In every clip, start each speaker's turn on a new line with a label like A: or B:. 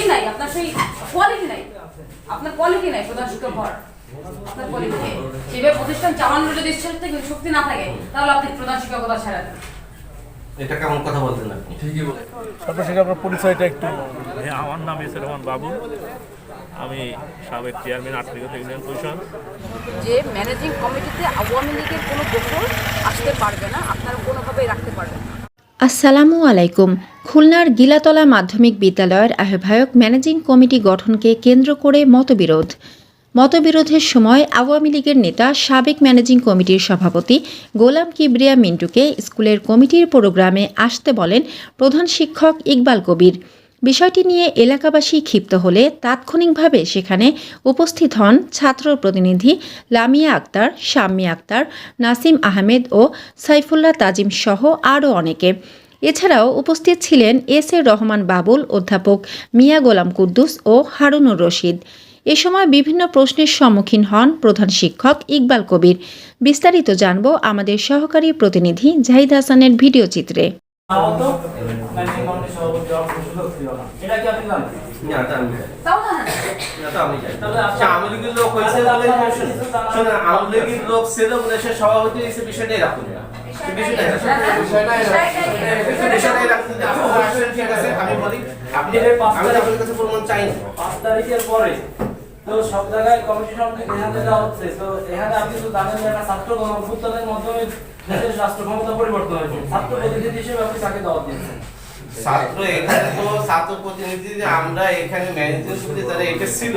A: ই নাই আপনার সেই কোয়ালিটি নাই। আপনার কোয়ালিটি নাই প্রধান শিক্ষক হওয়ার। আপনার কোয়ালিটি নেই। সেভাবে প্রতিষ্ঠান চালানোর যদি ইচ্ছা থেকে শক্তি না থাকে তাহলে আপনি প্রধান শিক্ষকতা ছেড়ে দেন।
B: এটা কেমন কথা বলতেন আপনি?
C: তারপর সেটা আপনার পরিচয়টা একটু
D: হ্যাঁ আমার নাম এস রহমান বাবু। আমি সাবেক চেয়ারম্যান আর্থিকতা ইউনিয়ন পরিষদ।
A: যে ম্যানেজিং কমিটিতে আওয়ামী লীগের কোনো দোষর আসতে পারবে না আপনারা কোনোভাবেই রাখতে পারবেন না।
E: আসসালামু আলাইকুম। খুলনার গিলাতলা মাধ্যমিক বিদ্যালয়ের আহ্বায়ক ম্যানেজিং কমিটি গঠনকে কেন্দ্র করে মতবিরোধ। মতবিরোধের সময় আওয়ামী লীগের নেতা, সাবেক ম্যানেজিং কমিটির সভাপতি গোলাম কিবরিয়া মিন্টুকে স্কুলের কমিটির প্রোগ্রামে আসতে বলেন প্রধান শিক্ষক ইকবাল কবির। বিষয়টি নিয়ে এলাকাবাসী ক্ষিপ্ত হলে তাৎক্ষণিকভাবে সেখানে উপস্থিত হন ছাত্র প্রতিনিধি লামিয়া আক্তার, শাম্মী আক্তার, নাসিম আহমেদ ও সাইফুল্লাহ তাজিম সহ আরও অনেকে। এছাড়াও উপস্থিত ছিলেন এস এ রহমান বাবুল, অধ্যাপক মিয়া গোলাম কুদ্দুস ও হারুনুর রশিদ। এ সময় বিভিন্ন প্রশ্নের সম্মুখীন হন প্রধান শিক্ষক ইকবাল কবির। বিস্তারিত জানব আমাদের সহকারী প্রতিনিধি জাহিদ হাসানের ভিডিও চিত্রে।
F: আহত ম্যানেজিং কমিটির সভাপতি হওয়ার কোনো সুযোগ ছিল না। এটা কি আপনি জানেন?
B: না এটা আমি
A: তাও জানেন?
B: এটা তো আমি জানি।
F: তাহলে
B: আওয়ামী লীগের লোক হয়েছে বলে শোনো আওয়ামী লীগের লোক ছিল বলে সে সভাপতি হয়েছে বিষয়টা এরকম না। না। আমি বলি আপনি
F: পাঁচ তারিখের পরে তো সব জায়গায় কমিটি এখানে দেওয়া হচ্ছে তো এখানে আপনি তো জানেন যে একটা ছাত্র গণঅভ্যুত্থানের মাধ্যমে দেশের রাষ্ট্র ক্ষমতা পরিবর্তন হয়েছে। ছাত্র প্রতিনিধি হিসেবে আপনি তাকে দাওয়াত দিয়েছেন?
B: ছাত্র এখানে তো ছাত্র প্রতিনিধি যে আমরা এখানে ম্যানেজিং কমিটি যারা এটা ছিল।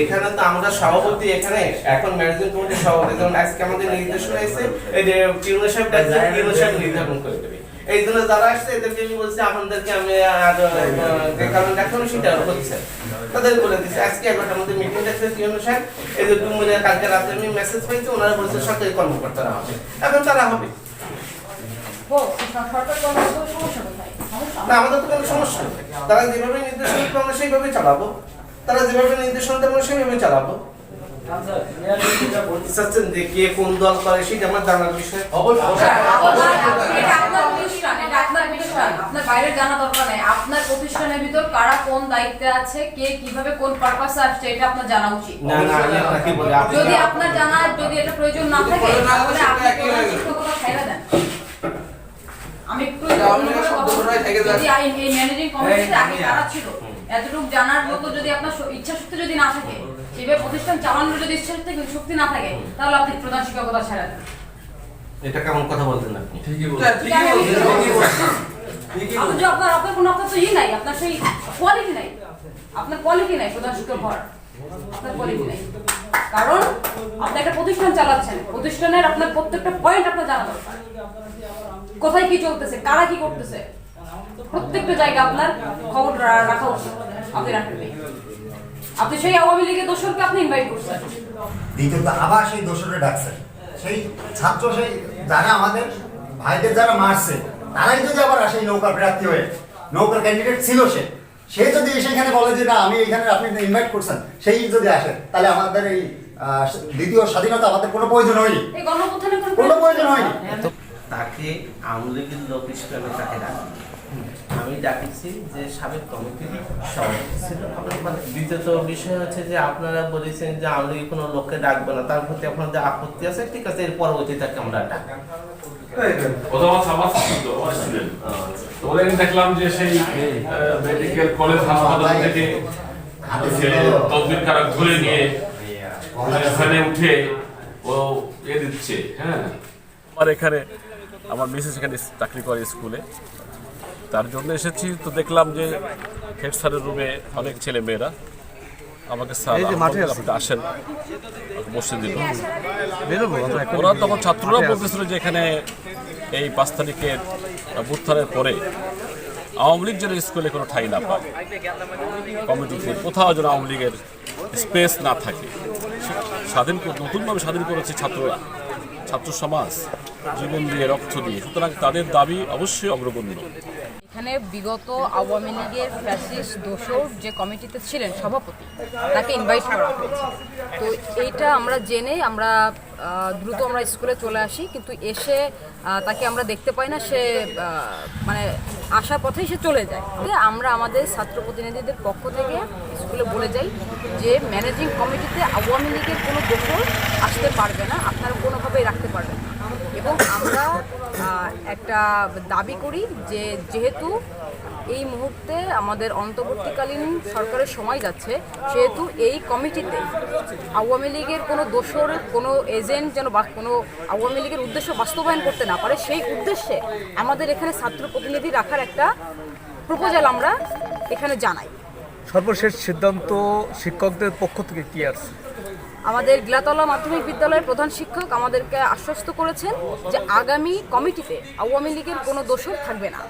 B: এখানে তো আমরা সভাপতি এখানে এখন ম্যানেজিং কমিটির সভাপতি। যেমন আজকে আমাদের নির্দেশনা এসে এই যে টিউনো সাহেব ডাকছে টিউনো সাহেব নির্ধারণ করে এই জন্য যারা আসছে এদেরকে আমি বলছি আপনাদেরকে আমি আর যে কারণে দেখানো সেটা হচ্ছে। তাদের বলে দিচ্ছে আজকে এগারোটার মধ্যে মিটিং ডাকছে টিউনো সাহেব। এই যে ডুমুরিয়া কালকে রাতে আমি মেসেজ পাইছি ওনারা বলছে সরকারি কর্মকর্তারা হবে। এখন তারা হবে। না আমাদের তো কোনো সমস্যা নেই। তারা যেভাবে নির্দেশনা দেবে আমরা সেইভাবেই চালাবো। তারা যেভাবে নির্দেশনা দেবে আমরা সেইভাবে চালাবো।
F: আচ্ছা যেটা বলছি
B: চাচ্ছেন যে কে কোন দল করে সেটা আমার জানার বিষয়।
A: এটা আপনার প্রতিষ্ঠান, এটা আপনার প্রতিষ্ঠান। আপনার বাইরে জানা দরকার নেই। আপনার প্রতিষ্ঠানের ভিতর কারা কোন দায়িত্বে আছে কে কীভাবে কোন পারপাসে আসছে এটা আপনার জানা উচিত।
B: না না আমি আপনাকে বলি
A: যদি আপনার জানা যদি এটা প্রয়োজন না থাকে তাহলে আপনি শিক্ষকতা দেন। আমি একটু। যদি এই- এই ম্যানেজিং কমিটিতে আগে কারা ছিল এতটুকু জানার মতো যদি আপনার ইচ্ছা শক্তি যদি না থাকে সেভাবে প্রতিষ্ঠান চালানোর যদি ইচ্ছা শক্তি শক্তি না থাকে তাহলে আপনি প্রধান শিক্ষকতা ছেড়ে দেন।
B: এটা কেমন কথা বলতেন আপনি?
A: অথচ আপনার আপনার কোনো আপনার তো ই নাই আপনার সেই কোয়ালিটি নাই। আপনার কোয়ালিটি নাই প্রধান শিক্ষক হওয়ার আপনার কোয়ালিটি নাই। কারণ আপনি একটা প্রতিষ্ঠান চালাচ্ছেন। প্রতিষ্ঠানের আপনার প্রত্যেকটা পয়েন্ট আপনার জানা দরকার। কোথায় কি চলতেছে কারা কি করতেছে? প্রত্যেকটা জায়গা আপনার খবর রাখা উচিত। আপনি রাখেন নাই। আপনি সেই আওয়ামী লীগের দোসরকে আপনি ইনভাইট করছেন।
G: দ্বিতীয়ত আবার সেই দোষরে ডাকছে সেই ছাত্র সেই যারা আমাদের ভাইদের যারা মারছে তারাই যদি আবার আসে এই নৌকার প্রার্থী হয়ে নৌকার ক্যান্ডিডেট ছিল সে সে যদি এসে সেখানে বলে যে না আমি এখানে আপনি ইনভাইট করছেন সেই যদি আসে তাহলে আমাদের এই আহ, দ্বিতীয় স্বাধীনতা আমাদের কোনো প্রয়োজন হয়নি।
A: এই
G: কোনো প্রয়োজন হয়নি।
B: তাকে আওয়ামী লীগের লোক হিসেবে তাকে ডাকি আমি ডাকিছি যে সাবেক কমিটির সভাপতি ছিল। আমার দ্বিতীয়ত বিষয় হচ্ছে যে আপনারা বলেছেন যে লীগের কোনো লোককে ডাকবে না তার প্রতি আপনাদের আপত্তি আছে ঠিক আছে এর পরবর্তী তাকে আমরা ডাকি
H: প্রথমত আমার ছাত্র আমার স্টুডেন্ট তো ওদের দেখলাম যে সেই মেডিকেল কলেজ হাসপাতাল থেকে তদবির কারক ধরে নিয়ে ওখানে উঠে ও এ দিচ্ছে হ্যাঁ।
D: আমার এখানে আমার মিসেস এখানে চাকরি করে স্কুলে। তার জন্য এসেছি। তো দেখলাম যে হেড স্যারের রুমে অনেক ছেলে মেয়েরা। আমাকে স্যার আপনি আসেন। বসে দিল। ওরা তখন ছাত্ররা বলতেছিল যে এখানে এই পাঁচ তারিখের বুত্থানের পরে আওয়ামী লীগ যেন স্কুলে কোনো ঠাই না পায়। কমিটিতে কোথাও যেন আওয়ামী লীগের স্পেস না থাকে। স্বাধীন নতুনভাবে স্বাধীন করেছে ছাত্ররা ছাত্র সমাজ। জীবন দিয়ে রক্ত দিয়ে। সুতরাং তাদের দাবি অবশ্যই অগ্রগণ্য।
A: এখানে বিগত আওয়ামী লীগের ফ্যাসিস দোসর যে কমিটিতে ছিলেন সভাপতি, তাকে ইনভাইট করা হয়েছে। তো এইটা আমরা জেনে আমরা দ্রুত আমরা স্কুলে চলে আসি, কিন্তু এসে তাকে আমরা দেখতে পাই না, সে মানে আসার পথেই সে চলে যায়। আমরা আমাদের ছাত্র প্রতিনিধিদের পক্ষ থেকে স্কুলে বলে যাই যে ম্যানেজিং কমিটিতে আওয়ামী লীগের কোনো দোসর আসতে পারবে না, আপনারা কোনোভাবেই রাখতে পারবেন এবং আমরা একটা দাবি করি যে যেহেতু এই মুহূর্তে আমাদের অন্তর্বর্তীকালীন সরকারের সময় যাচ্ছে, সেহেতু এই কমিটিতে আওয়ামী লীগের কোনো দোসর কোনো এজেন্ট যেন বা কোনো আওয়ামী লীগের উদ্দেশ্য বাস্তবায়ন করতে না পারে, সেই উদ্দেশ্যে আমাদের এখানে ছাত্র প্রতিনিধি রাখার একটা প্রপোজাল আমরা এখানে জানাই।
C: সর্বশেষ সিদ্ধান্ত শিক্ষকদের পক্ষ থেকে কি আসছে
A: আমাদের গিলাতলা মাধ্যমিক বিদ্যালয়ের প্রধান শিক্ষক আমাদেরকে আশ্বস্ত করেছেন যে আগামী কমিটিতে আওয়ামী লীগের কোনো দোষর থাকবে না।